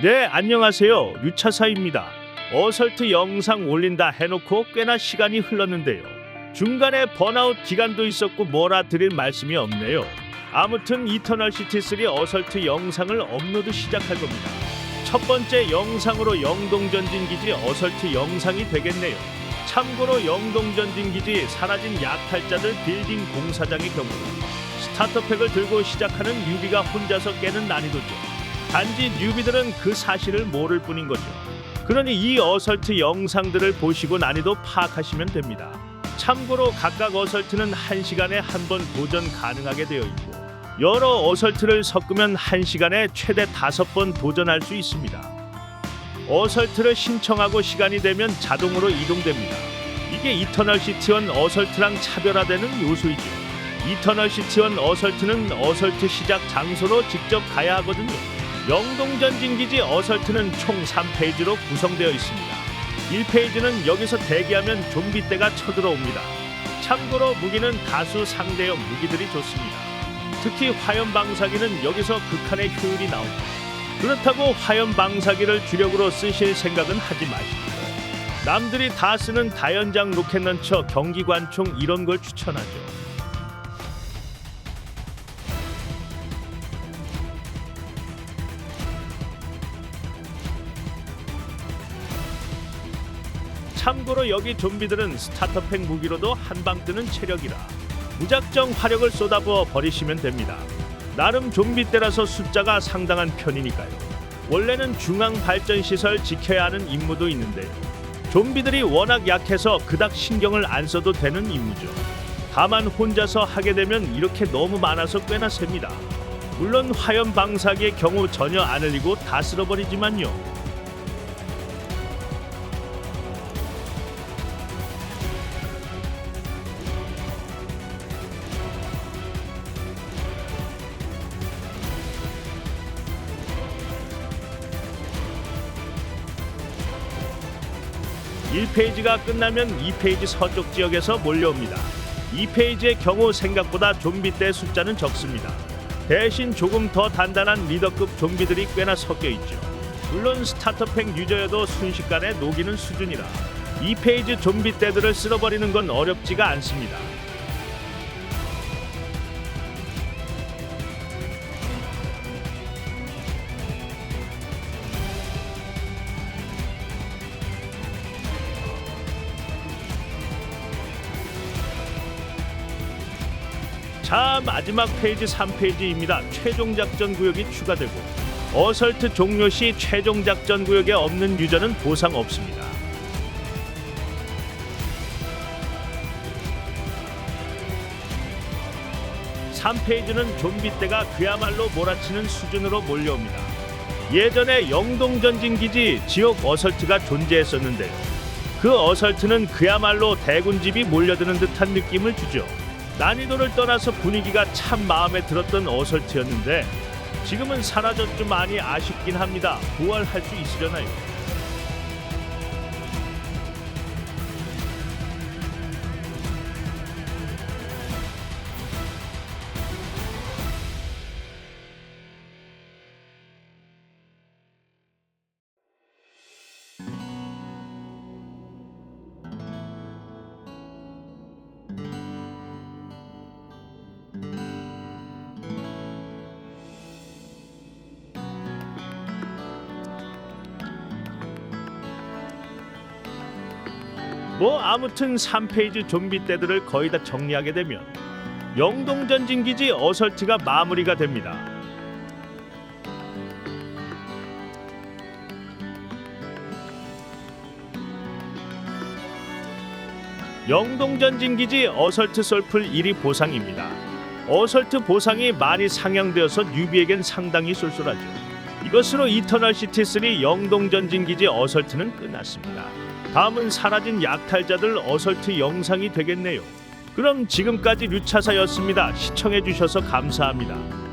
네, 안녕하세요. 유차사입니다. 어설트 영상 올린다 해놓고 꽤나 시간이 흘렀는데요. 중간에 번아웃 기간도 있었고 뭐라 드릴 말씀이 없네요. 아무튼 이터널 시티 3 어설트 영상을 업로드 시작할 겁니다. 첫 번째 영상으로 영동 전진 기지 어설트 영상이 되겠네요. 참고로 영동 전진 기지 사라진 약탈자들 빌딩 공사장의 경우 스타터팩을 들고 시작하는 뉴비가 혼자서 깨는 난이도죠. 단지 뉴비들은 그 사실을 모를 뿐인 거죠. 그러니 이 어설트 영상들을 보시고 난이도 파악하시면 됩니다. 참고로 각각 어설트는 1시간에 한 번 도전 가능하게 되어 있고 여러 어설트를 섞으면 1시간에 최대 5번 도전할 수 있습니다. 어설트를 신청하고 시간이 되면 자동으로 이동됩니다. 이게 이터널 시티원 어설트랑 차별화되는 요소이죠. 이터널 시티원 어설트는 어설트 시작 장소로 직접 가야 하거든요. 영동 전진기지 어설트는 총 3페이지로 구성되어 있습니다. 1페이지는 여기서 대기하면 좀비 떼가 쳐들어옵니다. 참고로 무기는 다수 상대형 무기들이 좋습니다. 특히 화염 방사기는 여기서 극한의 효율이 나옵니다. 그렇다고 화염 방사기를 주력으로 쓰실 생각은 하지 마시고 남들이 다 쓰는 다연장 로켓 런처 경기관총 이런 걸 추천하죠. 참고로 여기 좀비들은 스타터팩 무기로도 한방 뜨는 체력이라 무작정 화력을 쏟아부어 버리시면 됩니다. 나름 좀비 때라서 숫자가 상당한 편이니까요. 원래는 중앙 발전 시설 지켜야 하는 임무도 있는데요. 좀비들이 워낙 약해서 그닥 신경을 안 써도 되는 임무죠. 다만 혼자서 하게 되면 이렇게 너무 많아서 꽤나 셉니다. 물론 화염 방사기의 경우 전혀 안 흘리고 다 쓸어버리지만요. 일페이지가 끝나면 2페이지 서쪽 지역에서 몰려옵니다. 2페이지의 경우 생각보다 좀비 떼 숫자는 적습니다. 대신 조금 더 단단한 리더급 좀비들이 꽤나 섞여 있죠. 물론 스타터팩 유저여도 순식간에 녹이는 수준이라 2페이지 좀비 떼들을 쓸어버리는 건 어렵지가 않습니다. 자 마지막 페이지 3페이지입니다. 최종 작전 구역이 추가되고 어설트 종료 시 최종 작전 구역에 없는 유저는 보상 없습니다. 삼페이지는 좀비 떼가 그야말로 몰아치는 수준으로 몰려옵니다. 예전에 영동 전진 기지 지역 어설트가 존재했었는데요. 그 어설트는 그야말로 대군집이 몰려드는 듯한 느낌을 주죠. 난이도를 떠나서 분위기가 참 마음에 들었던 어설트였는데 지금은 사라졌 좀 많이 아쉽긴 합니다. 부활할 수 있으려나요? 뭐 아무튼 3페이지 좀비 떼들을 거의 다 정리하게 되면 영동 전진 기지 어설트가 마무리가 됩니다. 영동 전진 기지 어설트 솔플 1위 보상입니다. 어설트 보상이 많이 상향되어서 뉴비에겐 상당히 쏠쏠하죠. 이것으로 이터널 시티 3 영동 전진 기지 어설트는 끝났습니다. 다음은 사라진 약탈자들 어설트 영상이 되겠네요. 그럼 지금까지 류차사였습니다. 시청해주셔서 감사합니다.